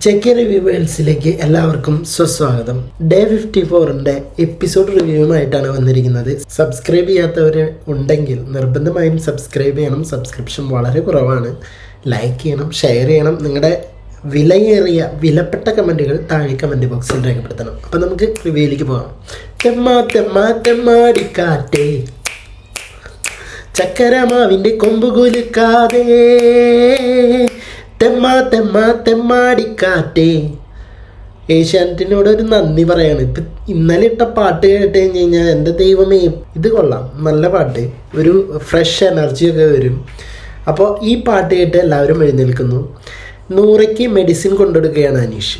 Check റിവ്യൂവേഴ്സിലേക്ക് എല്ലാവർക്കും സ്വസ്വാഗതം ഡേ ഫിഫ്റ്റി ഫോറിന്റെ എപ്പിസോഡ് റിവ്യൂവുമായിട്ടാണ് വന്നിരിക്കുന്നത്. സബ്സ്ക്രൈബ് ചെയ്യാത്തവർ ഉണ്ടെങ്കിൽ നിർബന്ധമായും സബ്സ്ക്രൈബ് ചെയ്യണം. സബ്സ്ക്രിപ്ഷൻ വളരെ കുറവാണ്. ലൈക്ക് ചെയ്യണം ഷെയർ ചെയ്യണം. നിങ്ങളുടെ വിലയേറിയ വിലപ്പെട്ട കമന്റുകൾ താഴെ കമന്റ് ബോക്സിൽ രേഖപ്പെടുത്തണം. അപ്പം നമുക്ക് റിവ്യൂയിലേക്ക് പോകാം. തെമ്മാ ചക്കരമാവിന്റെ കൊമ്പ് തെമ്മ തെമ്മ തെമ്മാടിക്കാറ്റേ. ഏഷ്യാനെറ്റിനോട് ഒരു നന്ദി പറയാണ്. ഇപ്പം ഇന്നലെ ഇട്ട പാട്ട് കേട്ട് കഴിഞ്ഞ് കഴിഞ്ഞാൽ എന്റെ ദൈവമേ ഇത് കൊള്ളാം. നല്ല പാട്ട്. ഒരു ഫ്രഷ് എനർജി ഒക്കെ വരും. അപ്പോൾ ഈ പാട്ട് കേട്ട് എല്ലാവരും എഴുന്നേൽക്കുന്നു. നൂറയ്ക്ക് മെഡിസിൻ കൊണ്ടുകൊടുക്കുകയാണ് അനീഷ്.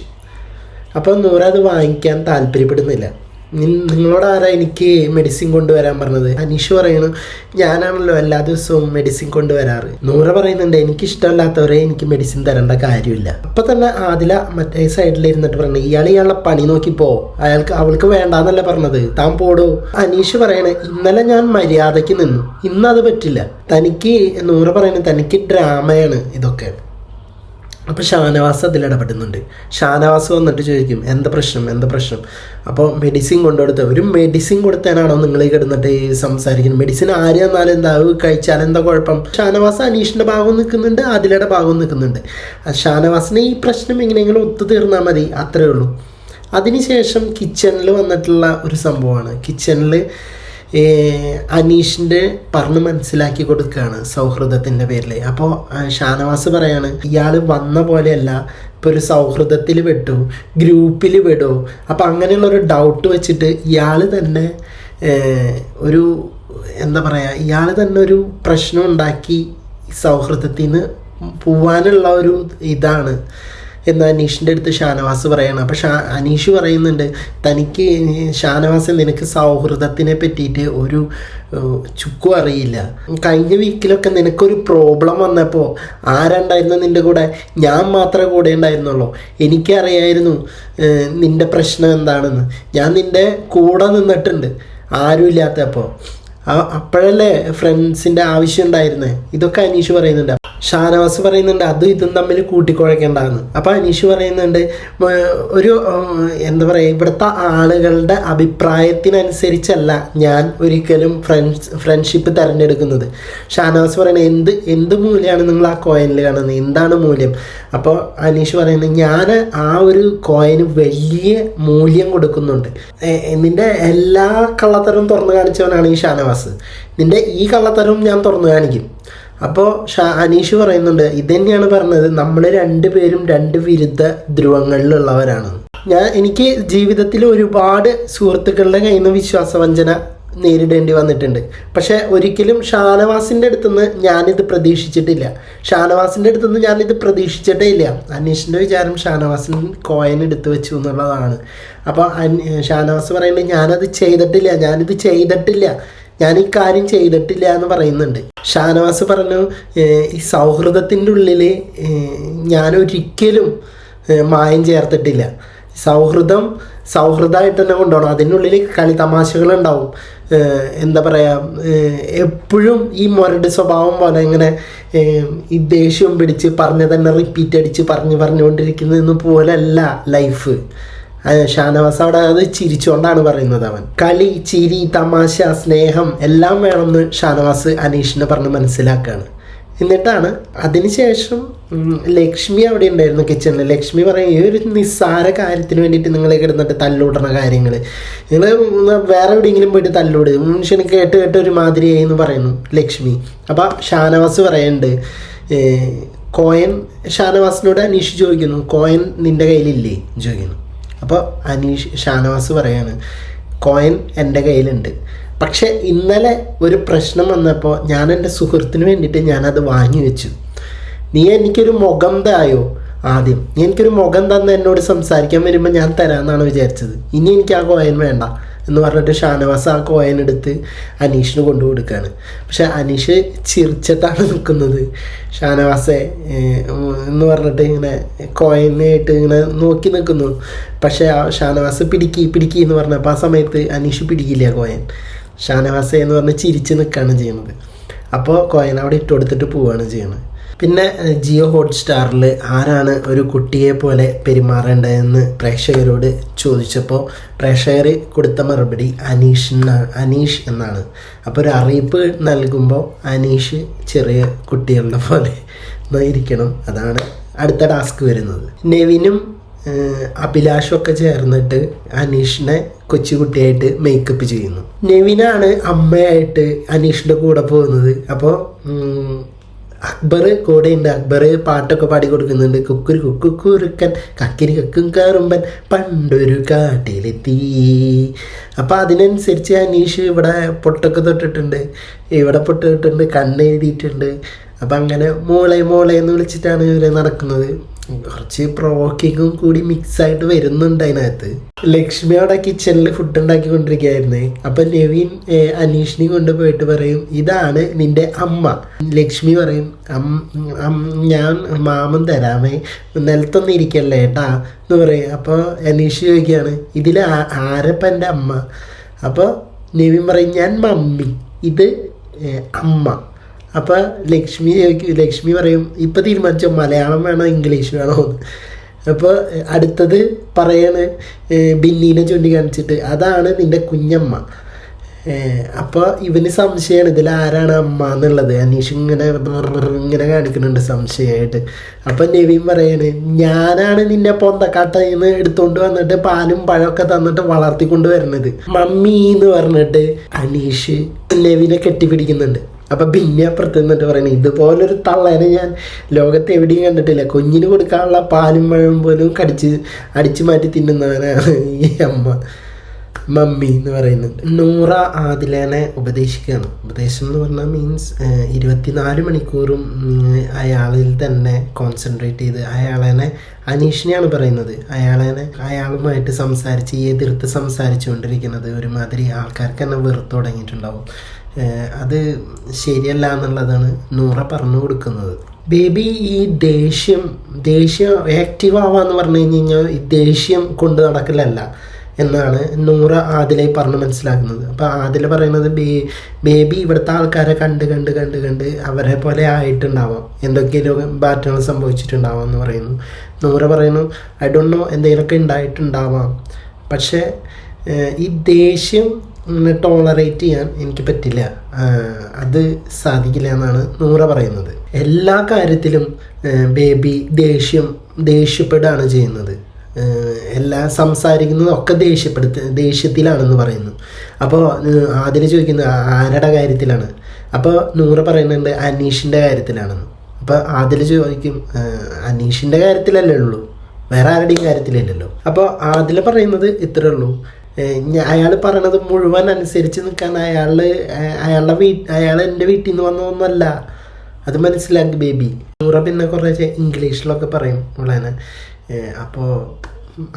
അപ്പോൾ നൂറ അത് വാങ്ങിക്കാൻ താല്പര്യപ്പെടുന്നില്ല. നിങ്ങളോട് ആരാ എനിക്ക് മെഡിസിൻ കൊണ്ടുവരാൻ പറഞ്ഞത്? അനീഷ് പറയണു ഞാനാണല്ലോ എല്ലാ ദിവസവും മെഡിസിൻ കൊണ്ടുവരാറ്. നൂറ പറയുന്നുണ്ട് എനിക്ക് ഇഷ്ടമല്ലാത്തവരെ എനിക്ക് മെഡിസിൻ തരേണ്ട കാര്യമില്ല. അപ്പൊ തന്നെ ആദില മറ്റേ സൈഡിൽ ഇരുന്നിട്ട് പറഞ്ഞു ഇയാൾ ഇയാളുടെ പണി നോക്കി പോ അയാൾക്ക് അവൾക്ക് വേണ്ടാന്നല്ല പറഞ്ഞത്. താൻ പോടൂ. അനീഷ് പറയണേ ഇന്നലെ ഞാൻ മര്യാദയ്ക്ക് നിന്നു ഇന്നത് പറ്റില്ല. തനിക്ക് നൂറ പറയുന്നത് തനിക്ക് ഡ്രാമയാണ് ഇതൊക്കെ. അപ്പോൾ ഷാനവാസ് അതിൽ ഇടപെടുന്നുണ്ട്. ഷാനവാസ് വന്നിട്ട് ചോദിക്കും എന്താ പ്രശ്നം? എന്താ പ്രശ്നം? അപ്പോൾ മെഡിസിൻ കൊണ്ടുകൊടുത്ത ഒരു മെഡിസിൻ കൊടുത്തതിനാണോ നിങ്ങൾ കിടന്നിട്ട് സംസാരിക്കുന്നത്? മെഡിസിൻ ആര് തന്നാലും എന്താ? കഴിച്ചാൽ എന്താ കുഴപ്പം? ഷാനവാസ് അനീഷിന്റെ ഭാഗം നിൽക്കുന്നുണ്ട് അതിലയുടെ ഭാഗം നിൽക്കുന്നുണ്ട്. ഷാനവാസിന് ഈ പ്രശ്നം എങ്ങനെയെങ്കിലും ഒത്തു തീർന്നാൽ മതി അത്രയേ ഉള്ളൂ. അതിനുശേഷം കിച്ചണിൽ വന്നിട്ടുള്ള ഒരു സംഭവമാണ്. കിച്ചണിൽ അനീഷിന്റെ പറഞ്ഞ് മനസ്സിലാക്കി കൊടുക്കുകയാണ് സൗഹൃദത്തിന്റെ പേരിൽ അപ്പോൾ ഷാനവാസ് പറയാണ് ഇയാൾ വന്ന പോലെയല്ല ഇപ്പോൾ ഒരു സൗഹൃദത്തിൽ പെട്ടു ഗ്രൂപ്പിൽ വിടും അപ്പോൾ അങ്ങനെയുള്ള ഒരു ഡൗട്ട് വെച്ചിട്ട് ഇയാൾ തന്നെ ഒരു എന്താ പറയുക ഇയാൾ തന്നെ ഒരു പ്രശ്നം ഉണ്ടാക്കി സൗഹൃദത്തിൽ നിന്ന് പോവാനുള്ള ഒരു ഇതാണ്. എന്ന് അനീഷിന്റെ അടുത്ത് ഷാനവാസ് പറയണം. അപ്പോൾ ഷാ അനീഷ് പറയുന്നുണ്ട് തനിക്ക് ഷാനവാസ് നിനക്ക് സൗഹൃദത്തിനെ പറ്റിയിട്ട് ഒരു ചുക്കും അറിയില്ല. കഴിഞ്ഞ വീക്കിലൊക്കെ നിനക്കൊരു പ്രോബ്ലം വന്നപ്പോൾ ആരുണ്ടായിരുന്നു നിന്റെ കൂടെ? ഞാൻ മാത്രമേ കൂടെ ഉണ്ടായിരുന്നുള്ളൂ. എനിക്കറിയായിരുന്നു നിന്റെ പ്രശ്നം എന്താണെന്ന്. ഞാൻ നിന്റെ കൂടെ നിന്നിട്ടുണ്ട് ആരുമില്ലാത്തപ്പോൾ അപ്പോഴല്ലേ ഫ്രണ്ട്സിന്റെ ആവശ്യം ഉണ്ടായിരുന്നത് ഇതൊക്കെ അനീഷ് പറയുന്നുണ്ട്. ഷാനവാസ് പറയുന്നുണ്ട് അതും ഇതും തമ്മിൽ കൂട്ടിക്കുഴക്കേണ്ടതെന്ന് അപ്പോൾ അനീഷ് പറയുന്നുണ്ട് ഒരു എന്താ പറയുക ഇവിടുത്തെ ആളുകളുടെ അഭിപ്രായത്തിനനുസരിച്ചല്ല ഞാൻ ഒരിക്കലും ഫ്രണ്ട്സ് ഫ്രണ്ട്ഷിപ്പ് തിരഞ്ഞെടുക്കുന്നത്. ഷാനവാസ് പറയുന്നത് എന്ത് എന്ത് മൂല്യമാണ് നിങ്ങൾ ആ കോയിനിൽ കാണുന്നത്? എന്താണ് മൂല്യം? അപ്പോൾ അനീഷ് പറയുന്നത് ഞാൻ ആ ഒരു കോയിന് വലിയ മൂല്യം കൊടുക്കുന്നുണ്ട്. നിന്റെ എല്ലാ കള്ളത്തരവും തുറന്നു കാണിച്ചവനാണ് ഈ ഷാനവാസ്. നിന്റെ ഈ കള്ളത്തരവും ഞാൻ തുറന്നു കാണിക്കും. അപ്പോൾ ഷാ അനീഷ് പറയുന്നുണ്ട് ഇതന്നെയാണ് പറഞ്ഞത് നമ്മൾ രണ്ടുപേരും രണ്ട് വിരുദ്ധ ധ്രുവങ്ങളിലുള്ളവരാണ്. ഞാൻ എനിക്ക് ജീവിതത്തിൽ ഒരുപാട് സുഹൃത്തുക്കളുടെ കയ്യിൽ നിന്ന് വിശ്വാസവഞ്ചന നേരിടേണ്ടി വന്നിട്ടുണ്ട്. പക്ഷെ ഒരിക്കലും ഷാനവാസിന്റെ അടുത്തുനിന്ന് ഞാനിത് പ്രതീക്ഷിച്ചിട്ടില്ല. ഷാനവാസിന്റെ അടുത്തുനിന്ന് ഞാനിത് പ്രതീക്ഷിച്ചിട്ടേ ഇല്ല. അനീഷിന്റെ വിചാരം ഷാനവാസിൻ കോയിൻ എടുത്തു വെച്ചു എന്നുള്ളതാണ്. അപ്പോൾ ഷാനവാസ് പറയുന്നത് ഞാനത് ചെയ്തിട്ടില്ല ഞാനിത് ചെയ്തിട്ടില്ല. ഞാൻ ഈ കാര്യം ചെയ്തിട്ടില്ല എന്ന് പറയുന്നുണ്ട്. ഷാനവാസ് പറഞ്ഞു ഈ സൗഹൃദത്തിന്റെ ഉള്ളിൽ ഞാൻ ഒരിക്കലും മായം ചേർത്തിട്ടില്ല. സൗഹൃദം സൗഹൃദമായിട്ട് തന്നെ കൊണ്ടുപോകണം. അതിനുള്ളിൽ കളി തമാശകളുണ്ടാവും. ഏഹ് എന്താ പറയുക എപ്പോഴും ഈ മുരട് സ്വഭാവം പോലെ ഇങ്ങനെ ഈ ദേഷ്യം പിടിച്ച് പറഞ്ഞ് തന്നെ റിപ്പീറ്റ് അടിച്ച് പറഞ്ഞ് പറഞ്ഞുകൊണ്ടിരിക്കുന്നതെന്ന് പോലല്ല ലൈഫ് ഷാനവാസ് അവിടെ അത് ചിരിച്ചുകൊണ്ടാണ് പറയുന്നത് അവൻ. കളി ചിരി തമാശ സ്നേഹം എല്ലാം വേണമെന്ന് ഷാനവാസ് അനീഷിനെ പറഞ്ഞ് മനസ്സിലാക്കുകയാണ് എന്നിട്ടാണ് അതിനുശേഷം ലക്ഷ്മി അവിടെ ഉണ്ടായിരുന്നു കിച്ചണിൽ ലക്ഷ്മി പറയും ഈ ഒരു നിസ്സാര കാര്യത്തിന് വേണ്ടിയിട്ട് നിങ്ങളെ കിടന്നിട്ട് തല്ലൂടണ കാര്യങ്ങൾ നിങ്ങൾ വേറെ എവിടെയെങ്കിലും പോയിട്ട് തല്ലൂട്. മനുഷ്യന് കേട്ട് കേട്ട് ഒരു മാതിരിയായി എന്ന് പറയുന്നു ലക്ഷ്മി. അപ്പോൾ ഷാനവാസ് പറയുന്നുണ്ട് കോയൻ ഷാനവാസിനോട് അനീഷ് ചോദിക്കുന്നു. കോയൻ നിന്റെ കയ്യിലില്ലേ? ചോദിക്കുന്നു. അപ്പോൾ അനീഷ് ഷാനവാസ് പറയാണ് കോയിൻ എന്റെ കയ്യിലുണ്ട്. പക്ഷേ ഇന്നലെ ഒരു പ്രശ്നം വന്നപ്പോൾ ഞാൻ എന്റെ സുഹൃത്തിന് വേണ്ടിയിട്ട് ഞാനത് വാങ്ങി വെച്ചു. നീ എനിക്കൊരു മുഖം തായോ? ആദ്യം നീ എനിക്കൊരു മുഖം തന്ന് എന്നോട് സംസാരിക്കാൻ വരുമ്പോൾ ഞാൻ തരാമെന്നാണ് വിചാരിച്ചത്. ഇനി എനിക്ക് ആ കോയിൻ വേണ്ട. എന്ന് പറഞ്ഞിട്ട് ഷാനവാസ് ആ കോയിൻ എടുത്ത് അനീഷിന് കൊണ്ടു കൊടുക്കുകയാണ് പക്ഷെ അനീഷ് ചിരിച്ചിട്ടാണ് നിൽക്കുന്നത്. ഷാനവാസെ എന്ന് പറഞ്ഞിട്ട് ഇങ്ങനെ കോയിനായിട്ട് ഇങ്ങനെ നോക്കി നിൽക്കുന്നു. പക്ഷെ ആ ഷാനവാസ് പിടിക്കി പിടിക്കി എന്ന് പറഞ്ഞപ്പോൾ ആ സമയത്ത് അനീഷ് പിടിക്കില്ല കോയൻ ഷാനവാസെ എന്ന് പറഞ്ഞ് ചിരിച്ച് നിൽക്കുകയാണ് ചെയ്യുന്നത്. അപ്പോൾ കോയൻ അവിടെ ഇട്ട് കൊടുത്തിട്ട് പോവുകയാണ് ചെയ്യുന്നത്. പിന്നെ ജിയോ ഹോട്ട്സ്റ്റാറിൽ ആരാണ് ഒരു കുട്ടിയെ പോലെ പെരുമാറേണ്ടതെന്ന് പ്രേക്ഷകരോട് ചോദിച്ചപ്പോൾ പ്രേക്ഷകർ കൊടുത്ത മറുപടി അനീഷ് അനീഷ് എന്നാണ്. അപ്പോൾ ഒരു അറിയിപ്പ് നൽകുമ്പോൾ അനീഷ് ചെറിയ കുട്ടികളുടെ പോലെ ഇരിക്കണം. അതാണ് അടുത്ത ടാസ്ക് വരുന്നത്. നെവിനും ഏഹ്, അഭിലാഷും ഒക്കെ ചേർന്നിട്ട് അനീഷിനെ കൊച്ചുകുട്ടിയായിട്ട് മേക്കപ്പ് ചെയ്യുന്നു. നെവിനാണ് അമ്മയായിട്ട് അനീഷിന്റെ കൂടെ പോകുന്നത്. അപ്പോൾ അക്ബർ കൂടെയുണ്ട് അക്ബർ പാട്ടൊക്കെ പാടി കൊടുക്കുന്നുണ്ട്. കുക്കുരു കുക്കുക്കുറുക്കൻ കക്കിരി കക്കും കറുമ്പൻ പണ്ടൊരു കാട്ടിലെത്തി. അപ്പം അതിനനുസരിച്ച് അനീഷ് ഇവിടെ പൊട്ടൊക്കെ തൊട്ടിട്ടുണ്ട്. ഇവിടെ പൊട്ടിട്ടുണ്ട് കണ്ണ് എഴുതിയിട്ടുണ്ട് അപ്പം അങ്ങനെ മോളെ മോളെ എന്ന് വിളിച്ചിട്ടാണ് ഇവർ നടക്കുന്നത്. കുറച്ച് പ്രൊവോക്കിങ്ങും കൂടി മിക്സ് ആയിട്ട് വരുന്നുണ്ട് അതിനകത്ത്. ലക്ഷ്മി അവിടെ കിച്ചണിൽ ഫുഡ് ഉണ്ടാക്കിക്കൊണ്ടിരിക്കുകയായിരുന്നേ. അപ്പം നെവിൻ ഏഹ്, കൊണ്ട് പോയിട്ട് പറയും ഇതാണ് നിന്റെ അമ്മ. ലക്ഷ്മി പറയും "അം- അം- ഞാൻ മാമൻ തരാമേ. നിലത്തൊന്നും ഇരിക്കല്ലേ ഏട്ടാ? എന്ന് പറയും. അപ്പോൾ അനീഷ് ചോദിക്കുകയാണ് ഇതിൽ ആരപ്പം എന്റെ അമ്മ? അപ്പോൾ നെവിൻ പറയും ഞാൻ മമ്മി. ഇത് അമ്മ. അപ്പോൾ ലക്ഷ്മി ലക്ഷ്മി പറയും ഇപ്പൊ തീരുമാനിച്ച മലയാളം വേണോ ഇംഗ്ലീഷ് വേണോ? അപ്പോൾ അടുത്തത് പറയാണ് ബിന്നീനെ ചൂണ്ടിക്കാണിച്ചിട്ട്. അതാണ് നിന്റെ കുഞ്ഞമ്മ. അപ്പോൾ ഇവന് സംശയമാണ് ഇതിൽ ആരാണ് അമ്മ എന്നുള്ളത്? അനീഷ് ഇങ്ങനെ ഇങ്ങനെ കാണിക്കുന്നുണ്ട് സംശയമായിട്ട്. അപ്പം നവീൻ പറയാണ് ഞാനാണ് നിന്നെ പൊന്തക്കാട്ടയിൽ നിന്ന് എടുത്തുകൊണ്ട് വന്നിട്ട് പാലും പഴമൊക്കെ തന്നിട്ട് വളർത്തിക്കൊണ്ട് വരുന്നത്. മമ്മി എന്ന് പറഞ്ഞിട്ട് അനീഷ് നവീനെ കെട്ടിപ്പിടിക്കുന്നുണ്ട്. അപ്പൊ പിന്നെ അപ്പുറത്ത് എന്നിട്ട് പറയുന്നത് ഇതുപോലൊരു തള്ളേനെ ഞാൻ ലോകത്ത് എവിടെയും കണ്ടിട്ടില്ല. കുഞ്ഞിന് കൊടുക്കാനുള്ള പാലും പഴം പോലും കടിച്ച് അടിച്ചു മാറ്റി തിന്നുന്നവനാണ് ഈ അമ്മ. മമ്മി എന്ന് പറയുന്നുണ്ട്. നൂറ ആദിലേനെ ഉപദേശിക്കുകയാണ്. ഉപദേശം എന്ന് പറഞ്ഞാൽ മീൻസ് ഇരുപത്തിനാല് മണിക്കൂറും അയാളിൽ തന്നെ കോൺസെൻട്രേറ്റ് ചെയ്ത് അയാളേനെ അനീഷിനെയാണ് പറയുന്നത്. അയാളേനെ അയാളുമായിട്ട് സംസാരിച്ച് എതിർത്ത് സംസാരിച്ചുകൊണ്ടിരിക്കുന്നത് ഒരുമാതിരി ആൾക്കാർക്ക് തന്നെ വെറുത്ത് തുടങ്ങിയിട്ടുണ്ടാവും. അത് ശരിയല്ല എന്നുള്ളതാണ് നൂറ പറഞ്ഞു കൊടുക്കുന്നത്. ബേബി ഈ ദേഷ്യം ദേഷ്യം ആക്റ്റീവ് ആവാന്ന് പറഞ്ഞു കഴിഞ്ഞ് കഴിഞ്ഞാൽ ഈ ദേഷ്യം കൊണ്ട് നടക്കലല്ല എന്നാണ് നൂറ ആദിലെ പറഞ്ഞ് മനസ്സിലാക്കുന്നത്. അപ്പോൾ ആദില പറയുന്നത് ബേ ബേബി ഇവിടുത്തെ ആൾക്കാരെ കണ്ട് കണ്ട് കണ്ട് കണ്ട് അവരെ പോലെ ആയിട്ടുണ്ടാവാം. എന്തൊക്കെയും മാറ്റങ്ങൾ സംഭവിച്ചിട്ടുണ്ടാവാം എന്ന് പറയുന്നു. നൂറ പറയുന്നു ഐ ഡോണ്ട് നോ എന്തെങ്കിലുമൊക്കെ ഉണ്ടായിട്ടുണ്ടാവാം. പക്ഷേ ഈ ദേഷ്യം ടോളറേറ്റ് ചെയ്യാൻ എനിക്ക് പറ്റില്ല. അത് സാധിക്കില്ല എന്നാണ് നൂറ പറയുന്നത്. എല്ലാ കാര്യത്തിലും ബേബി ദേഷ്യം ദേഷ്യപ്പെടുകയാണ് ചെയ്യുന്നത്. എല്ലാ എല്ലാം സംസാരിക്കുന്നത് ഒക്കെ ദേഷ്യപ്പെടുത്ത ദേഷ്യത്തിലാണെന്ന് പറയുന്നു. അപ്പോൾ ആദ്യം ചോദിക്കുന്നത് ആരുടെ കാര്യത്തിലാണ്? അപ്പോൾ നൂറ് പറയുന്നുണ്ട് അനീഷിന്റെ കാര്യത്തിലാണെന്ന്. അപ്പോൾ ആദ്യം ചോദിക്കും അനീഷിന്റെ കാര്യത്തിലല്ലേ ഉള്ളൂ? വേറെ ആരുടെയും കാര്യത്തിലല്ലല്ലോ? അപ്പോൾ ആദിൽ പറയുന്നത് ഇത്രേ ഉള്ളൂ. അയാൾ പറയണത് മുഴുവൻ അനുസരിച്ച് നിൽക്കാൻ അയാൾ അയാളുടെ വീ അയാൾ എന്റെ വീട്ടിൽ നിന്ന് വന്നതൊന്നുമല്ല. അത് മനസ്സിലാക്കി ബേബി. നൂറ പിന്നെ കുറേ ഇംഗ്ലീഷിലൊക്കെ പറയും ഉള്ളതിനെ അപ്പോൾ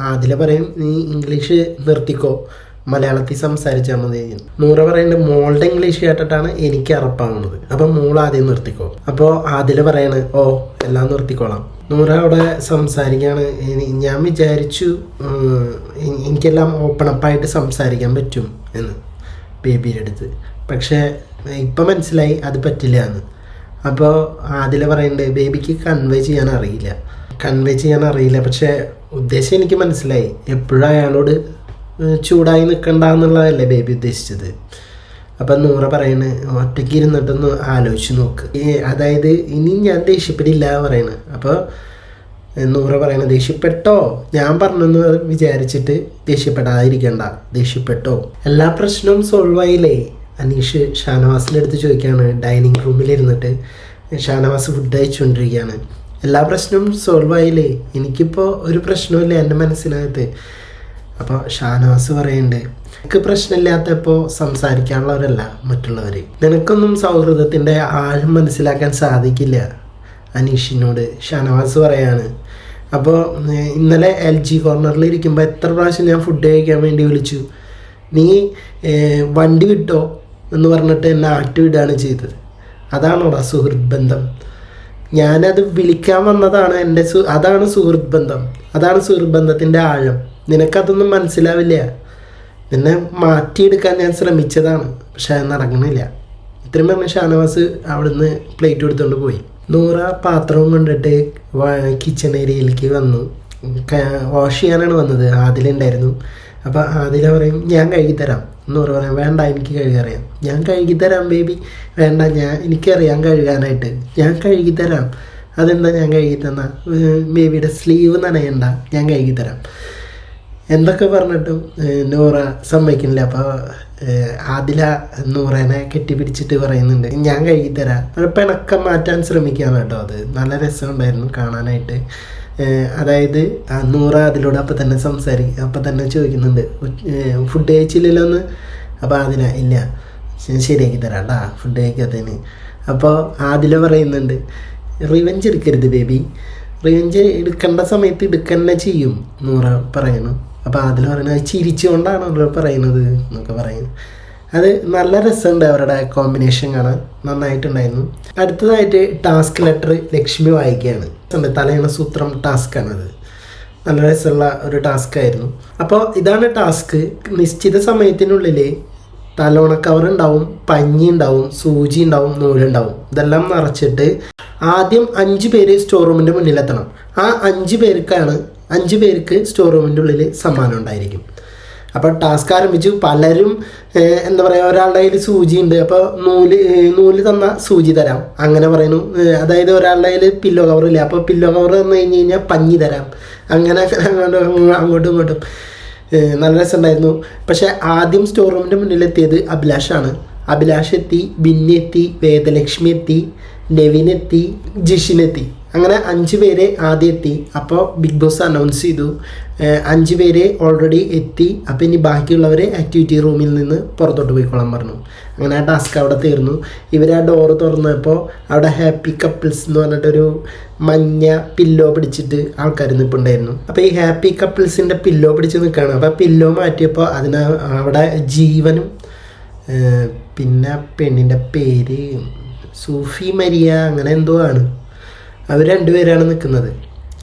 ആദില പറയും നീ ഇംഗ്ലീഷ് നിർത്തിക്കോ. മലയാളത്തിൽ സംസാരിച്ചാൽ മതി. നൂറ പറയുന്നത് മോളുടെ ഇംഗ്ലീഷ് കേട്ടിട്ടാണ് എനിക്ക് അറപ്പാവുന്നത് അപ്പം മോൾ ആദ്യം നിർത്തിക്കോ. അപ്പോൾ ആദില പറയാണ് ഓ എല്ലാം നിർത്തിക്കോളാം. നൂറ അവിടെ സംസാരിക്കുകയാണ് ഞാൻ വിചാരിച്ചു എനിക്കെല്ലാം ഓപ്പൺ അപ്പായിട്ട് സംസാരിക്കാൻ പറ്റും എന്ന് ബേബിയുടെ അടുത്ത്. പക്ഷേ ഇപ്പം മനസ്സിലായി അത് പറ്റില്ല എന്ന്. അപ്പോൾ അതിൽ പറയുന്നുണ്ട് ബേബിക്ക് കൺവേ ചെയ്യാൻ അറിയില്ല. കൺവേ ചെയ്യാൻ അറിയില്ല. പക്ഷേ ഉദ്ദേശം എനിക്ക് മനസ്സിലായി. എപ്പോഴും അയാളോട് ചൂടായി നിൽക്കണ്ട എന്നുള്ളതല്ലേ ബേബി ഉദ്ദേശിച്ചത്. അപ്പം നൂറ പറയണ് ഒറ്റയ്ക്ക് ഇരുന്നിട്ടൊന്ന് ആലോചിച്ച് നോക്ക്. അതായത് ഇനി ഞാൻ ദേഷ്യപ്പെടില്ല പറയണ്. അപ്പോൾ നൂറ പറയണ ദേഷ്യപ്പെട്ടോ? ഞാൻ പറഞ്ഞെന്ന് വിചാരിച്ചിട്ട് ദേഷ്യപ്പെടാതിരിക്കണ്ട ദേഷ്യപ്പെട്ടോ? എല്ലാ പ്രശ്നവും സോൾവ് ആയില്ലേ? അനീഷ് ഷാനവാസിന്റെ അടുത്ത് ചോദിക്കുകയാണ് ഡൈനിങ് റൂമിലിരുന്നിട്ട് ഷാനവാസ് ഫുഡ് അയച്ചുകൊണ്ടിരിക്കുകയാണ് എല്ലാ പ്രശ്നവും സോൾവ് ആയില്ലേ? എനിക്കിപ്പോൾ ഒരു പ്രശ്നമില്ല എന്റെ മനസ്സിനകത്ത്. അപ്പോൾ ഷാനവാസ് പറയുന്നുണ്ട് നിനക്ക് പ്രശ്നമില്ലാത്തപ്പോൾ സംസാരിക്കാനുള്ളവരല്ല മറ്റുള്ളവർ നിനക്കൊന്നും സൗഹൃദത്തിന്റെ ആഴം മനസ്സിലാക്കാൻ സാധിക്കില്ല അനീഷിനോട് ഷാനവാസ് പറയാണ്. അപ്പോൾ ഇന്നലെ എൽ ജി കോർണറിൽ ഇരിക്കുമ്പോൾ എത്ര പ്രാവശ്യം ഞാൻ ഫുഡ് കഴിക്കാൻ വേണ്ടി വിളിച്ചു. നീ വണ്ടി വിട്ടോ? എന്ന് പറഞ്ഞിട്ട് എന്നെ ആട്ടി ചെയ്തത്. അതാണോടാ സുഹൃത്ത് ബന്ധം ഞാനത് വിളിക്കാൻ വന്നതാണ് എന്റെ സു അതാണ് സുഹൃത്ത് ബന്ധം. അതാണ് സുഹൃത്ത് ബന്ധത്തിന്റെ ആഴം. നിനക്കതൊന്നും മനസ്സിലാവില്ല. നിന്നെ മാറ്റിയെടുക്കാൻ ഞാൻ ശ്രമിച്ചതാണ്. പക്ഷെ അത് നടക്കണില്ല. ഇത്രയും പറഞ്ഞ ഷാനവാസ് അവിടുന്ന് പ്ലേറ്റ് എടുത്തുകൊണ്ട് പോയി. നൂറ പാത്രവും കൊണ്ടിട്ട് കിച്ചൺ ഏരിയയിലേക്ക് വന്നു. വാഷ് ചെയ്യാനാണ് വന്നത്. ആദിലുണ്ടായിരുന്നു. അപ്പോൾ ആദില പറയും ഞാൻ കഴുകിത്തരാം. നൂറ് പറയാം വേണ്ട എനിക്ക് കഴുകറിയാം. ഞാൻ കഴുകിത്തരാം ബേബി വേണ്ട ഞാൻ എനിക്കറിയാം കഴുകാനായിട്ട്. ഞാൻ കഴുകിത്തരാം. അതെന്താ ഞാൻ കഴുകിത്തന്ന? ബേബിയുടെ സ്ലീവ് നനയണ്ട. ഞാൻ കഴുകിത്തരാം. എന്തൊക്കെ പറഞ്ഞിട്ടും നൂറ സമ്മതിക്കുന്നില്ല. അപ്പോൾ ആദില നൂറേനെ കെട്ടിപ്പിടിച്ചിട്ട് പറയുന്നുണ്ട് ഞാൻ കഴുകിത്തരാം. പിണക്കം മാറ്റാൻ ശ്രമിക്കുകയാണ് കേട്ടോ അത്. നല്ല രസമുണ്ടായിരുന്നു കാണാനായിട്ട്. അതായത് നൂറ അതിലൂടെ അപ്പം തന്നെ സംസാരിക്കും അപ്പം തന്നെ ചോദിക്കുന്നുണ്ട്. ഫുഡ് കഴിച്ചില്ലല്ലോ എന്ന്? അപ്പോൾ അതിനാ ഇല്ല. ശരിയാക്കി തരാം കേട്ടാ ഫുഡ് കഴിക്കാത്തതിന്. അപ്പോൾ ആദില പറയുന്നുണ്ട് റിവഞ്ച് എടുക്കരുത് ബേബി. റിവഞ്ച് എടുക്കേണ്ട സമയത്ത് എടുക്കന്നെ ചെയ്യും നൂറ പറയുന്നു. അപ്പോൾ അതിൽ പറയുന്നത് ചിരിച്ചുകൊണ്ടാണ് അവർ പറയുന്നത് എന്നൊക്കെ പറയുന്നു. അത് നല്ല രസമുണ്ട് അവരുടെ കോമ്പിനേഷൻ കാണാൻ. നന്നായിട്ടുണ്ടായിരുന്നു. അടുത്തതായിട്ട് ടാസ്ക് ലെറ്റർ ലക്ഷ്മി വായിക്കുകയാണ്. ഉണ്ട് തലയണ സൂത്രം ടാസ്ക്കാണത് നല്ല രസമുള്ള ഒരു ടാസ്ക് ആയിരുന്നു. അപ്പോൾ ഇതാണ് ടാസ്ക് നിശ്ചിത സമയത്തിനുള്ളിൽ തലോണ കവർ ഉണ്ടാവും പഞ്ഞി ഉണ്ടാവും സൂചി ഉണ്ടാവും നൂലുണ്ടാവും ഇതെല്ലാം നിറച്ചിട്ട് ആദ്യം അഞ്ച് പേര് സ്റ്റോർ റൂമിന്റെ മുന്നിലെത്തണം. ആ അഞ്ച് പേർക്കാണ് അഞ്ച് പേർക്ക് സ്റ്റോർ റൂമിന്റെ ഉള്ളിൽ സമ്മാനം ഉണ്ടായിരിക്കും. അപ്പോൾ ടാസ്ക് ആരംഭിച്ചു. പലരും എന്താ പറയുക ഒരാളുടെ കയ്യിൽ സൂചി ഉണ്ട്. അപ്പോൾ നൂൽ നൂൽ തന്ന സൂചി തരാം. അങ്ങനെ പറയുന്നു. അതായത് ഒരാളുടെ കയ്യിൽ പില്ലോ കവർ ഇല്ല. അപ്പോൾ പില്ലോ കവർ തന്നു കഴിഞ്ഞ് കഴിഞ്ഞാൽ പഞ്ഞി തരാം. അങ്ങനെ അങ്ങോട്ടും അങ്ങോട്ടും ഇങ്ങോട്ടും. നല്ല രസമുണ്ടായിരുന്നു. പക്ഷേ ആദ്യം സ്റ്റോർ റൂമിന്റെ മുന്നിലെത്തിയത് അഭിലാഷാണ് അഭിലാഷ് എത്തി ബിന്നി എത്തി വേദലക്ഷ്മി എത്തി ജിഷിൻ എത്തി. അങ്ങനെ അഞ്ച് പേരെ ആദ്യം എത്തി. അപ്പോൾ ബിഗ് ബോസ് അനൗൺസ് ചെയ്തു. അഞ്ച് പേരെ ഓൾറെഡി എത്തി. അപ്പോൾ ഇനി ബാക്കിയുള്ളവരെ ആക്ടിവിറ്റി റൂമിൽ നിന്ന് പുറത്തോട്ട് പോയിക്കോളാൻ പറഞ്ഞു. അങ്ങനെ ആ ടാസ്ക് അവിടെ തീർന്നു. ഇവർ ആ ഡോറ് തുറന്നപ്പോൾ അവിടെ ഹാപ്പി കപ്പിൾസ് എന്ന് പറഞ്ഞിട്ടൊരു മഞ്ഞ പില്ലോ പിടിച്ചിട്ട് ആൾക്കാർ നിൽപ്പുണ്ടായിരുന്നു അപ്പോൾ ഈ ഹാപ്പി കപ്പിൾസിന്റെ പില്ലോ പിടിച്ച് നിൽക്കുകയാണ് അപ്പോൾ പില്ലോ മാറ്റിയപ്പോൾ അതിന് അവിടെ ജീവനും പിന്നെ പെണ്ണിന്റെ പേര് സൂഫി മരിയ അങ്ങനെ എന്തോ ആണ്. അവർ രണ്ടുപേരാണ് നിൽക്കുന്നത്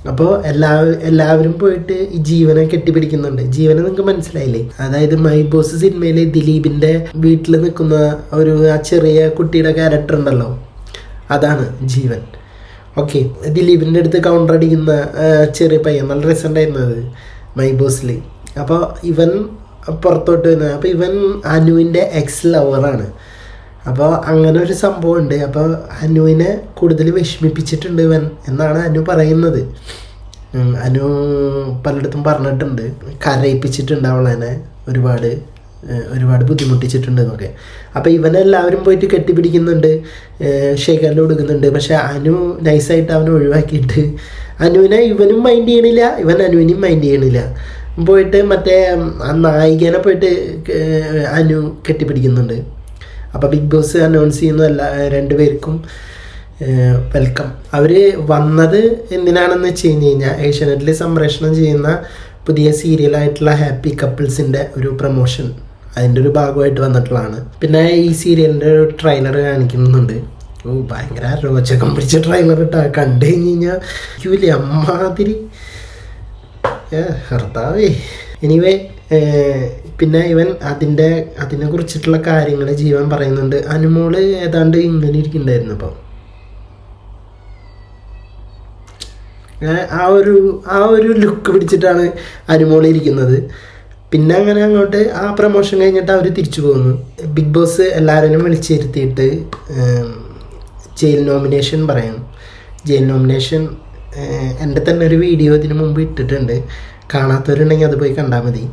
അപ്പോൾ എല്ലാ എല്ലാവരും പോയിട്ട് ഈ ജീവനെ കെട്ടിപ്പിടിക്കുന്നുണ്ട്. ജീവനെ നിങ്ങൾക്ക് മനസ്സിലായില്ലേ? അതായത് മൈ ബോസ് സിനിമയിലെ ദിലീപിന്റെ വീട്ടിൽ നിൽക്കുന്ന ഒരു ആ ചെറിയ കുട്ടിയുടെ ക്യാരക്ടർ ഉണ്ടല്ലോ. അതാണ് ജീവൻ. ഓക്കെ ദിലീപിന്റെ അടുത്ത് കൗണ്ടർ അടിക്കുന്ന ചെറിയ പയ്യൻ നല്ല രസമുണ്ടായിരുന്നു അത് മൈ ബോസിൽ അപ്പോൾ ഇവൻ പുറത്തോട്ട് വരുന്നത്. അപ്പോൾ ഇവൻ അനുവിന്റെ എക്സ് ലവറാണ് അപ്പോൾ അങ്ങനെ ഒരു സംഭവം ഉണ്ട് അപ്പോൾ അനുവിനെ കൂടുതൽ വിഷമിപ്പിച്ചിട്ടുണ്ട് ഇവൻ എന്നാണ് അനു പറയുന്നത്. അനു പലയിടത്തും പറഞ്ഞിട്ടുണ്ട്. കരയിപ്പിച്ചിട്ടുണ്ട് അവളെന്നെ ഒരുപാട് ഒരുപാട് ബുദ്ധിമുട്ടിച്ചിട്ടുണ്ട് എന്നൊക്കെ. അപ്പോൾ ഇവനെല്ലാവരും പോയിട്ട് കെട്ടിപ്പിടിക്കുന്നുണ്ട്. ഷെയ്ക്കാന്റെ കൊടുക്കുന്നുണ്ട്. പക്ഷെ അനു നൈസായിട്ട് അവനെ ഒഴിവാക്കിയിട്ട് അനുവിനെ ഇവനും മൈൻഡ് ചെയ്യണില്ല. ഇവൻ അനുവിനെയും മൈൻഡ് ചെയ്യണില്ല. പോയിട്ട് മറ്റേ ആ നായികനെ പോയിട്ട് അനു കെട്ടിപ്പിടിക്കുന്നുണ്ട്. അപ്പോൾ ബിഗ് ബോസ് അനൗൺസ് ചെയ്യുന്ന എല്ലാ രണ്ടുപേർക്കും വെൽക്കം അവർ വന്നത് എന്തിനാണെന്ന് വെച്ച് കഴിഞ്ഞ് കഴിഞ്ഞാൽ ഏഷ്യാനെറ്റിൽ സംപ്രേഷണം ചെയ്യുന്ന പുതിയ സീരിയലായിട്ടുള്ള ഹാപ്പി കപ്പിൾസിന്റെ ഒരു പ്രൊമോഷൻ അതിന്റെ ഒരു ഭാഗമായിട്ട് വന്നിട്ടുള്ളതാണ്. പിന്നെ ഈ സീരിയലിന്റെ ഒരു ട്രെയിലർ കാണിക്കുന്നുണ്ട്. ഓ ഭയങ്കര രോചകം പിടിച്ച ട്രെയിലർ ഇട്ടാ കണ്ടു കഴിഞ്ഞ് കഴിഞ്ഞാൽ ക്യൂലി അമ്മാതിരി ഹർത്താവേ. എനിവേ പിന്നെ ഇവൻ അതിന്റെ അതിനെ കുറിച്ചിട്ടുള്ള കാര്യങ്ങൾ ജീവൻ പറയുന്നുണ്ട്. അനുമോൾ ഏതാണ്ട് ഇങ്ങനെ ഇരിക്കുന്നുണ്ടായിരുന്നു അപ്പം. ആ ഒരു ആ ഒരു ലുക്ക് പിടിച്ചിട്ടാണ് അനുമോൾ ഇരിക്കുന്നത്. പിന്നെ അങ്ങനെ അങ്ങോട്ട് ആ പ്രൊമോഷൻ കഴിഞ്ഞിട്ട് അവർ തിരിച്ചു പോകുന്നു. ബിഗ് ബോസ് എല്ലാവരെയും വിളിച്ചിരുത്തിയിട്ട് ജയിൽ നോമിനേഷൻ പറയുന്നു ജയിൽ നോമിനേഷൻ എന്റെ തന്നെ ഒരു വീഡിയോ ഇതിനു മുമ്പ് ഇട്ടിട്ടുണ്ട്. കാണാത്തവരുണ്ടെങ്കിൽ അത് പോയി കണ്ടാൽ മതി.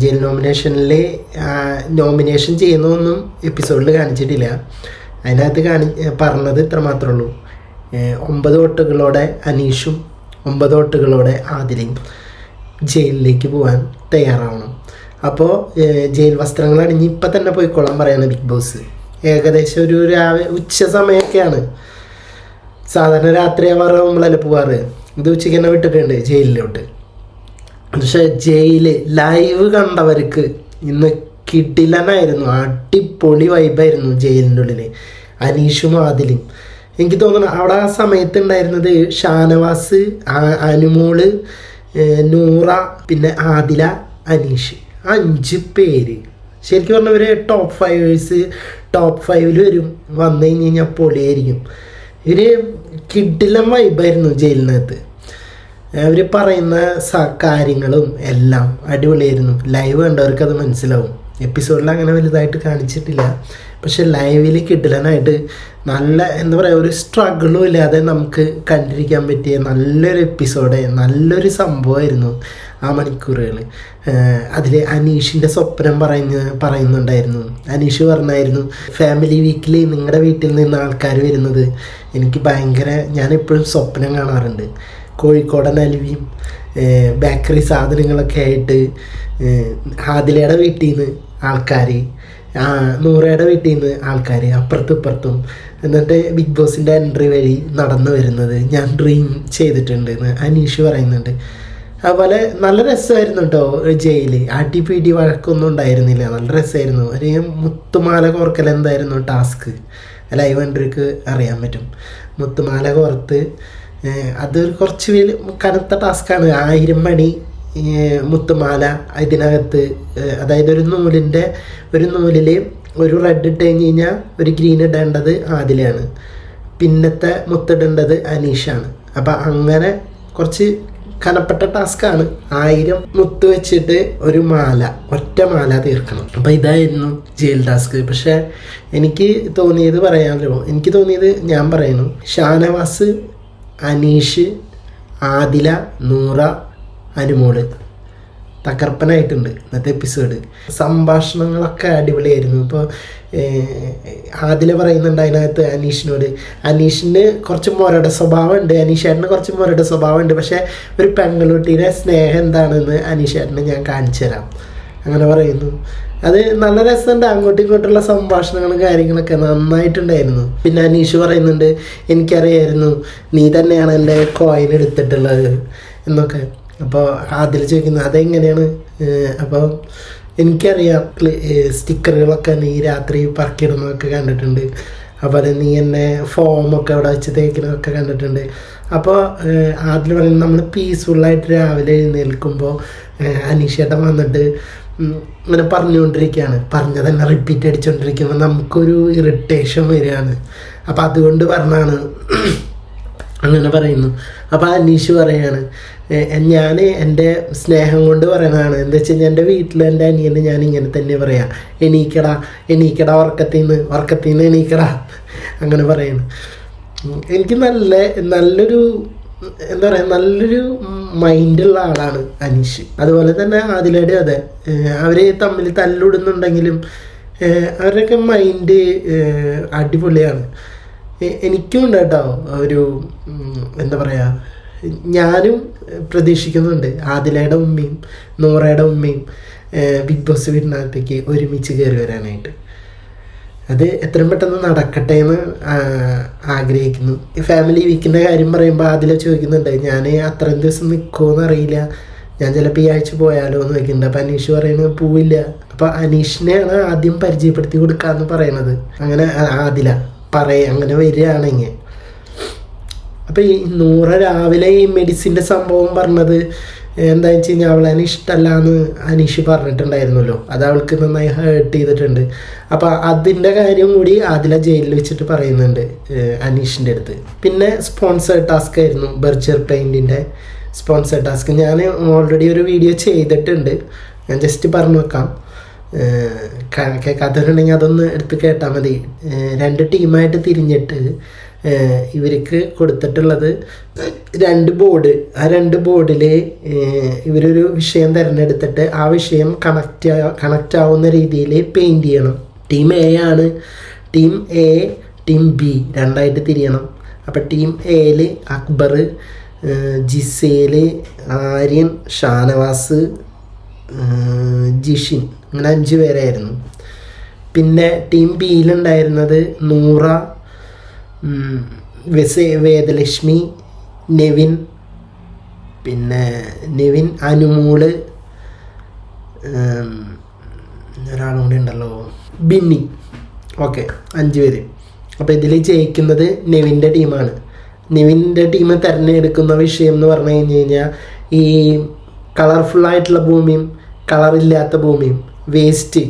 ജയിൽ നോമിനേഷനിൽ നോമിനേഷൻ ചെയ്യുന്നതൊന്നും എപ്പിസോഡിൽ കാണിച്ചിട്ടില്ല. അതിനകത്ത് കാണി പറഞ്ഞത് ഇത്ര മാത്രമേ ഉള്ളൂ. ഒമ്പത് വോട്ടുകളോടെ അനീഷും ഒമ്പത് വോട്ടുകളോടെ ആദിലയും ജയിലിലേക്ക് പോകാൻ തയ്യാറാവണം. അപ്പോൾ ജയിൽ വസ്ത്രങ്ങൾ അണിഞ്ഞ് ഇപ്പം തന്നെ പോയിക്കോളാൻ പറയാണ് ബിഗ് ബോസ്. ഏകദേശം ഒരു രാവിലെ ഉച്ച സമയമൊക്കെയാണ് സാധാരണ രാത്രി ആവാറ് നമ്മളല്ലേ പോവാറ്? ഇത് ഉച്ചയ്ക്ക് തന്നെ വിട്ടിട്ടുണ്ട് ജയിലിലോട്ട്. പക്ഷെ ജയിൽ ലൈവ് കണ്ടവർക്ക് ഇന്ന് കിട്ടില്ലെന്നായിരുന്നു അടിപൊളി വൈബായിരുന്നു ജയിലിന്റെ ഉള്ളിൽ അനീഷും ആദിലും. എനിക്ക് തോന്നുന്നു അവിടെ ആ സമയത്ത് ഉണ്ടായിരുന്നത് ഷാനവാസ് അനുമോൾ നൂറ പിന്നെ ആദില അനീഷ്. അഞ്ച് പേര്. ശരിക്കും പറഞ്ഞാൽ ഇവർ ടോപ്പ് ഫൈവേഴ്സ് ടോപ്പ് ഫൈവിൽ വരും. വന്നു കഴിഞ്ഞ് കഴിഞ്ഞാൽ പൊളിയായിരിക്കും. ഇവർ കിഡിലം വൈബായിരുന്നു ജയിലിനകത്ത്. അവർ പറയുന്ന കാര്യങ്ങളും എല്ലാം അടിപൊളിയായിരുന്നു. ലൈവ് കണ്ടവർക്ക് അത് മനസ്സിലാവും. എപ്പിസോഡിൽ അങ്ങനെ വലുതായിട്ട് കാണിച്ചിട്ടില്ല. പക്ഷെ ലൈവിൽ കിഡിലനായിട്ട് നല്ല എന്താ പറയുക ഒരു സ്ട്രഗിളും ഇല്ലാതെ നമുക്ക് കണ്ടിരിക്കാൻ പറ്റിയ നല്ലൊരു എപ്പിസോഡ് നല്ലൊരു സംഭവമായിരുന്നു. ആ മണിക്കൂറുകൾ അതിൽ അനീഷിന്റെ സ്വപ്നം പറഞ്ഞ് പറയുന്നുണ്ടായിരുന്നു. അനീഷ് പറഞ്ഞായിരുന്നു ഫാമിലി വീക്കിൽ നിങ്ങളുടെ വീട്ടിൽ നിന്ന് ആൾക്കാർ വരുന്നത് എനിക്ക് ഭയങ്കര ഞാനെപ്പോഴും സ്വപ്നം കാണാറുണ്ട്. കോഴിക്കോടൻ അലുവിയും ബേക്കറി സാധനങ്ങളൊക്കെ ആയിട്ട് ആദിലയുടെ വീട്ടിൽ നിന്ന് ആൾക്കാർ നൂറയുടെ വീട്ടിൽ നിന്ന് ആൾക്കാർ അപ്പുറത്തും ഇപ്പുറത്തും എന്നിട്ട് ബിഗ് ബോസിന്റെ എൻട്രി വഴി നടന്നു വരുന്നത് ഞാൻ ഡ്രീം ചെയ്തിട്ടുണ്ട് എന്ന് അനീഷ് പറയുന്നുണ്ട്. അതുപോലെ നല്ല രസമായിരുന്നു കേട്ടോ ജയിൽ ആട്ടി പീടി വഴക്കൊന്നും ഉണ്ടായിരുന്നില്ല. നല്ല രസമായിരുന്നു. ഒരു മുത്തുമാല കോർക്കൽ എന്തായിരുന്നു ടാസ്ക്? ലൈവ് എൻട്രിക്ക് അറിയാൻ പറ്റും. മുത്തുമാല കോർത്ത് അത് കുറച്ച് വലിയ കനത്ത ടാസ്ക്കാണ്. ആയിരം മണി മുത്തുമാല ഇതിനകത്ത് അതായത് ഒരു നൂലിന്റെ ഒരു നൂലിൽ ഒരു റെഡ് ഇട്ട് കഴിഞ്ഞ് കഴിഞ്ഞാൽ ഒരു ഗ്രീൻ ഇടേണ്ടത് ആദിലാണ് പിന്നത്തെ മുത്തിടേണ്ടത് അനീഷാണ്. അപ്പം അങ്ങനെ കുറച്ച് കനപ്പെട്ട ടാസ്ക്കാണ്. ആയിരം മുത്ത് വെച്ചിട്ട് ഒരു മാല ഒറ്റ മാല തീർക്കണം. അപ്പം ഇതായിരുന്നു ജയിൽ ടാസ്ക്. പക്ഷേ എനിക്ക് തോന്നിയത് പറയാമല്ലോ. എനിക്ക് തോന്നിയത് ഞാൻ പറയുന്നു ഷാനവാസ് അനീഷ് ആദില നൂറ അനുമോൾ. തകർപ്പനായിട്ടുണ്ട് ഇന്നത്തെ എപ്പിസോഡ് സംഭാഷണങ്ങളൊക്കെ അടിപൊളിയായിരുന്നു. ഇപ്പോൾ ആദില പറയുന്നുണ്ട് അതിനകത്ത് അനീഷിനോട്. അനീഷിന് കുറച്ച് മുരട സ്വഭാവമുണ്ട്. അനീഷേട്ടന് കുറച്ച് മുരട സ്വഭാവമുണ്ട്. പക്ഷേ ഒരു പെൺകുട്ടിയുടെ സ്നേഹം എന്താണെന്ന് അനീഷേട്ടന് ഞാൻ കാണിച്ചു തരാം. അങ്ങനെ പറയുന്നു. അത് നല്ല രസമുണ്ട്. അങ്ങോട്ടും ഇങ്ങോട്ടുള്ള സംഭാഷണങ്ങളും കാര്യങ്ങളൊക്കെ നന്നായിട്ടുണ്ടായിരുന്നു. പിന്നെ അനീഷ് പറയുന്നുണ്ട് എനിക്കറിയായിരുന്നു നീ തന്നെയാണ് എന്റെ കോയിൻ എടുത്തിട്ടുള്ളത് എന്നൊക്കെ. അപ്പോൾ അതിൽ ചോദിക്കുന്നത് അതെങ്ങനെയാണ്? അപ്പോൾ എനിക്കറിയാം സ്റ്റിക്കറുകളൊക്കെ നീ രാത്രി പറക്കിടുന്നതൊക്കെ കണ്ടിട്ടുണ്ട്. അതുപോലെ നീ എന്നെ ഫോമൊക്കെ അവിടെ വെച്ച് തേക്കുന്നതൊക്കെ കണ്ടിട്ടുണ്ട്. അപ്പോൾ ആദ്യം പറയുന്നത് നമ്മൾ പീസ്ഫുള്ളായിട്ട് രാവിലെ എഴുന്നേൽക്കുമ്പോൾ അനീഷേട്ടൻ വന്നിട്ട് ഇങ്ങനെ പറഞ്ഞുകൊണ്ടിരിക്കുകയാണ്. പറഞ്ഞ തന്നെ റിപ്പീറ്റ് അടിച്ചുകൊണ്ടിരിക്കുമ്പോൾ നമുക്കൊരു ഇറിറ്റേഷൻ വരികയാണ്. അപ്പോൾ അതുകൊണ്ട് പറഞ്ഞാണ് അങ്ങനെ പറയുന്നു. അപ്പോൾ അനീഷ് പറയാണ് ഞാൻ എന്റെ സ്നേഹം കൊണ്ട് പറയുന്നതാണ്. എന്താ വെച്ച് കഴിഞ്ഞാൽ എന്റെ വീട്ടിൽ എന്റെ അനിയന് ഞാൻ ഇങ്ങനെ തന്നെ പറയാം. എണീക്കടാ എണീക്കടാ ഉറക്കത്തിൽ നിന്ന് ഉറക്കത്തിൽ നിന്ന് എണീക്കടാ. അങ്ങനെ പറയുന്നു എനിക്ക് നല്ല നല്ലൊരു എന്താ പറയുക നല്ലൊരു മൈൻഡുള്ള ആളാണ് അനീഷ്. അതുപോലെ തന്നെ ആദിലയുടെ അതെ. അവർ തമ്മിൽ തല്ലിടുന്നുണ്ടെങ്കിലും അവരുടെയൊക്കെ മൈൻഡ് അടിപൊളിയാണ്. എനിക്കും ഉണ്ട് കേട്ടോ ഒരു എന്താ പറയുക ഞാനും പ്രതീക്ഷിക്കുന്നുണ്ട്. ആദിലയുടെ ഉമ്മയും നൂറയുടെ ഉമ്മയും ബിഗ് ബോസ് വീടിനകത്തേക്ക് ഒരുമിച്ച് കയറി വരാനായിട്ട്. അത് എത്രയും പെട്ടെന്ന് നടക്കട്ടെ എന്ന് ആഗ്രഹിക്കുന്നു. ഈ ഫാമിലി വീക്കിന്റെ കാര്യം പറയുമ്പോൾ ആദില ചോദിക്കുന്നുണ്ട് ഞാൻ അത്രയും ദിവസം നിൽക്കുമോ അറിയില്ല. ഞാൻ ചിലപ്പോൾ ഈ ആഴ്ച പോയാലോ? എന്ന് വെക്കുന്നുണ്ട് അപ്പോൾ അനീഷ് പറയുന്നത് പോവില്ല. അപ്പോൾ അനീഷിനെയാണ് ആദ്യം പരിചയപ്പെടുത്തി കൊടുക്കാന്ന് പറയണത് അങ്ങനെ ആദില പറയ അങ്ങനെ വരികയാണെങ്കിൽ അപ്പോൾ ഈ നൂറ രാവിലെ ഈ മെഡിസിന്റെ സംഭവം പറഞ്ഞത് എന്താ വെച്ച് കഴിഞ്ഞാൽ അവളെ ഇഷ്ടമല്ല എന്ന് അനീഷ് പറഞ്ഞിട്ടുണ്ടായിരുന്നല്ലോ. അത് അവൾക്ക് നന്നായി ഹേർട്ട് ചെയ്തിട്ടുണ്ട്. അപ്പോൾ അതിന്റെ കാര്യം കൂടി അതില ജയിലിൽ വെച്ചിട്ട് പറയുന്നുണ്ട് അനീഷിന്റെ അടുത്ത്. പിന്നെ സ്പോൺസർ ടാസ്ക് ആയിരുന്നു ബർജർ പെയിന്റിന്റെ സ്പോൺസർ ടാസ്ക് ഞാൻ ഓൾറെഡി ഒരു വീഡിയോ ചെയ്തിട്ടുണ്ട്. ഞാൻ ജസ്റ്റ് പറഞ്ഞു വെക്കാം. കേൾക്കാത്തവരുണ്ടെങ്കിൽ അതൊന്ന് എടുത്ത് കേട്ടാൽ മതി. രണ്ട് ടീമായിട്ട് തിരിഞ്ഞിട്ട് ഇവർക്ക് കൊടുത്തിട്ടുള്ളത് രണ്ട് ബോർഡ് ആ രണ്ട് ബോർഡിൽ ഇവരൊരു വിഷയം തിരഞ്ഞെടുത്തിട്ട് ആ വിഷയം കണക്റ്റ് കണക്റ്റ് ആവുന്ന രീതിയിൽ പെയിന്റ് ചെയ്യണം. ടീം എ ആണ്. ടീം എ ടീം ബി രണ്ടായിട്ട് തിരിയണം. അപ്പം ടീം എയിൽ അക്ബർ ജിസേൽ ആര്യൻ ഷാനവാസ് ജിഷിൻ അങ്ങനെ അഞ്ച് പേരായിരുന്നു. പിന്നെ ടീം ബിയിലുണ്ടായിരുന്നത് നൂറ വേദലക്ഷ്മി നെവിൻ പിന്നെ നെവിൻ അനുമൂൾ ഒരാളും കൂടി ഉണ്ടല്ലോ. ബിന്നി. ഓക്കെ അഞ്ച് പേര്. അപ്പോൾ ഇതിൽ ജയിക്കുന്നത് നെവിന്റെ ടീമാണ്. നെവിന്റെ ടീം തിരഞ്ഞെടുക്കുന്ന വിഷയം എന്ന് പറഞ്ഞു കഴിഞ്ഞ് കഴിഞ്ഞാൽ ഈ കളർഫുള്ളായിട്ടുള്ള ഭൂമിയും കളറില്ലാത്ത ഭൂമിയും വേസ്റ്റ്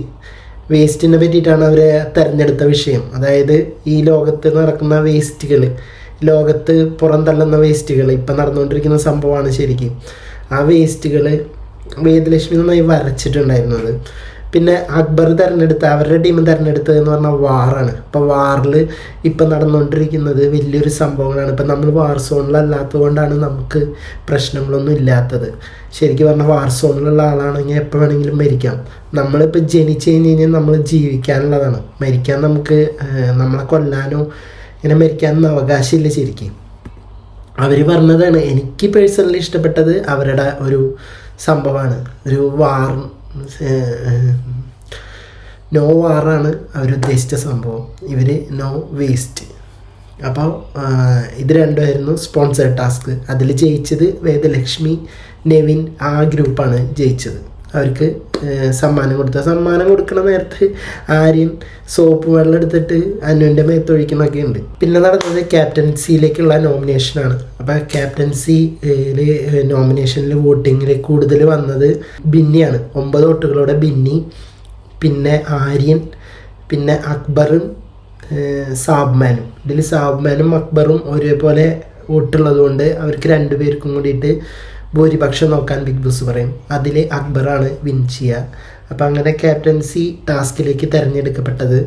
വേസ്റ്റിനെ പറ്റിയിട്ടാണ് അവർ തിരഞ്ഞെടുത്ത വിഷയം. അതായത് ഈ ലോകത്ത് നടക്കുന്ന വേസ്റ്റുകൾ ലോകത്ത് പുറന്തള്ളുന്ന വേസ്റ്റുകൾ ഇപ്പം നടന്നുകൊണ്ടിരിക്കുന്ന സംഭവമാണ് ശരിക്കും. ആ വേസ്റ്റുകൾ വേദലക്ഷ്മി നന്നായി വരച്ചിട്ടുണ്ടായിരുന്നത്. പിന്നെ അക്ബർ തിരഞ്ഞെടുത്ത അവരുടെ ടീം തിരഞ്ഞെടുത്തത് എന്ന് പറഞ്ഞാൽ വാറാണ് ഇപ്പോൾ വാറിൽ ഇപ്പം നടന്നുകൊണ്ടിരിക്കുന്നത് വലിയൊരു സംഭവങ്ങളാണ്. ഇപ്പം നമ്മൾ വാർ സോണിലല്ലാത്തത് കൊണ്ടാണ് നമുക്ക് പ്രശ്നങ്ങളൊന്നും ഇല്ലാത്തത്. ശരിക്കും പറഞ്ഞാൽ വാർ സോണിലുള്ള ആളാണെങ്കിൽ എപ്പോൾ വേണമെങ്കിലും മരിക്കാം. നമ്മളിപ്പോൾ ജനിച്ചു കഴിഞ്ഞ് കഴിഞ്ഞാൽ നമ്മൾ ജീവിക്കാനുള്ളതാണ്. മരിക്കാൻ നമുക്ക് നമ്മളെ കൊല്ലാനോ ഇങ്ങനെ മരിക്കാനൊന്നും അവകാശമില്ല ശരിക്കും. അവർ പറഞ്ഞതാണ് എനിക്ക് പേഴ്സണലി ഇഷ്ടപ്പെട്ടത് അവരുടെ ഒരു സംഭവമാണ്. ഒരു വാർ നോ വാറാണ് അവരുദ്ദേശിച്ച സംഭവം. ഇവർ നോ വേസ്റ്റ് അപ്പോൾ ഇത് രണ്ടുമായിരുന്നു സ്പോൺസർ ടാസ്ക് അതിൽ ജയിച്ചത് വേദലക്ഷ്മി നെവിൻ ആ ഗ്രൂപ്പാണ് ജയിച്ചത്. അവർക്ക് സമ്മാനം കൊടുത്തു. സമ്മാനം കൊടുക്കണ നേരത്ത് ആര്യൻ സോപ്പ് വെള്ളം എടുത്തിട്ട് അനുവിന്റെ മേത്തൊഴിക്കുന്നൊക്കെ ഉണ്ട്. പിന്നെ നടന്നത് ക്യാപ്റ്റൻസിയിലേക്കുള്ള നോമിനേഷനാണ് അപ്പോൾ ക്യാപ്റ്റൻസിയിൽ നോമിനേഷനിൽ വോട്ടിങ്ങിൽ കൂടുതൽ വന്നത് ബിന്നിയാണ്. ഒമ്പത് വോട്ടുകളോടെ ബിന്നി പിന്നെ ആര്യൻ പിന്നെ അക്ബറും സാബ്മാനും. ഇതിൽ സാബ്മാനും അക്ബറും ഒരേപോലെ വോട്ടുള്ളത് കൊണ്ട് അവർക്ക് രണ്ടുപേർക്കും കൂടിയിട്ട് ഭൂരിപക്ഷം നോക്കാൻ ബിഗ് ബോസ് പറയും. അതിൽ അക്ബറാണ് വിൻ ചെയ്യുക അപ്പം അങ്ങനെ ക്യാപ്റ്റൻസി ടാസ്കിലേക്ക് തിരഞ്ഞെടുക്കപ്പെട്ടത്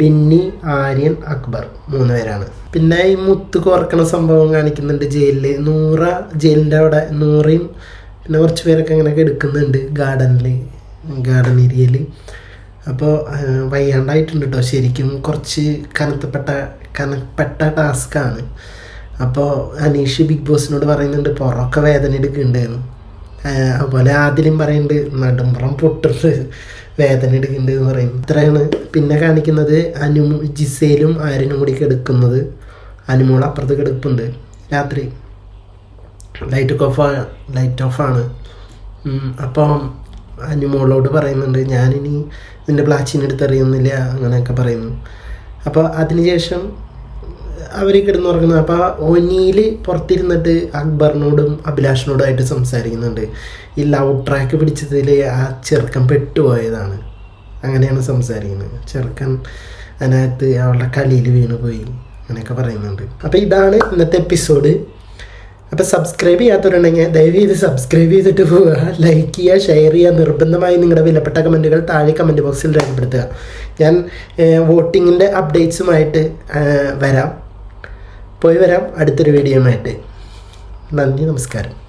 ബിന്നി ആര്യൻ അക്ബർ മൂന്ന് പേരാണ്. പിന്നെ ഈ മുത്ത് കോർക്കണ സംഭവം കാണിക്കുന്നുണ്ട് ജയിലിൽ നൂറ ജയിലിന്റെ അവിടെ നൂറയും പിന്നെ കുറച്ച് പേരൊക്കെ അങ്ങനെ എടുക്കുന്നുണ്ട് ഗാർഡനിൽ ഗാർഡൻ ഏരിയയിൽ അപ്പോൾ വയ്യാണ്ടായിട്ടുണ്ട് കേട്ടോ ശരിക്കും. കുറച്ച് കനത്തപ്പെട്ട കനപ്പെട്ട ടാസ്ക്കാണ് അപ്പോൾ അനീഷ് ബിഗ് ബോസിനോട് പറയുന്നുണ്ട് പുറമൊക്കെ വേദന എടുക്കുന്നുണ്ടെന്ന് അതുപോലെ ആദ്യം പറയുന്നുണ്ട് നടുമ്പുറം പൊട്ടിട്ട് വേദന എടുക്കുന്നുണ്ട് എന്ന് പറയും. ഇത്രയാണ് പിന്നെ കാണിക്കുന്നത് അനു ജിസേലും ആരിനും കൂടി കിടക്കുന്നത്. അനുമോൾ അപ്പുറത്ത് കിടപ്പുണ്ട് രാത്രി. ലൈറ്റ് ഓഫ് ലൈറ്റ് ഓഫാണ് അപ്പോൾ അനുമോളോട് പറയുന്നുണ്ട് ഞാനിനി നിന്റെ പ്ലാച്ചിനെടുത്ത് അറിയുന്നില്ല അങ്ങനെയൊക്കെ പറയുന്നു. അപ്പോൾ അതിനുശേഷം അവർ കിടന്നുറങ്ങുന്നത്. അപ്പോൾ ഒനിയിൽ പുറത്തിരുന്നിട്ട് അക്ബറിനോടും അഭിലാഷിനോടുമായിട്ട് സംസാരിക്കുന്നുണ്ട്. ഈ ലവ് ട്രാക്ക് പിടിച്ചതിൽ ആ ചെറുക്കൻ പെട്ടുപോയതാണ്. അങ്ങനെയാണ് സംസാരിക്കുന്നത്. ചെറുക്കൻ അതിനകത്ത് അവളുടെ കളിയിൽ വീണ് പോയി അങ്ങനെയൊക്കെ പറയുന്നുണ്ട്. അപ്പോൾ ഇതാണ് ഇന്നത്തെ എപ്പിസോഡ് അപ്പോൾ സബ്സ്ക്രൈബ് ചെയ്യാത്തവരുണ്ടെങ്കിൽ ദയവ് ചെയ്ത് സബ്സ്ക്രൈബ് ചെയ്തിട്ട് പോവുക. ലൈക്ക് ചെയ്യുക ഷെയർ ചെയ്യുക. നിർബന്ധമായി നിങ്ങളുടെ വിലപ്പെട്ട കമന്റുകൾ താഴെ കമന്റ് ബോക്സിൽ രേഖപ്പെടുത്തുക. ഞാൻ വോട്ടിങ്ങിന്റെ അപ്ഡേറ്റ്സുമായിട്ട് വരാം. പോയി വരാം. അടുത്തൊരു വീഡിയോയുമായിട്ട് നന്ദി നമസ്കാരം.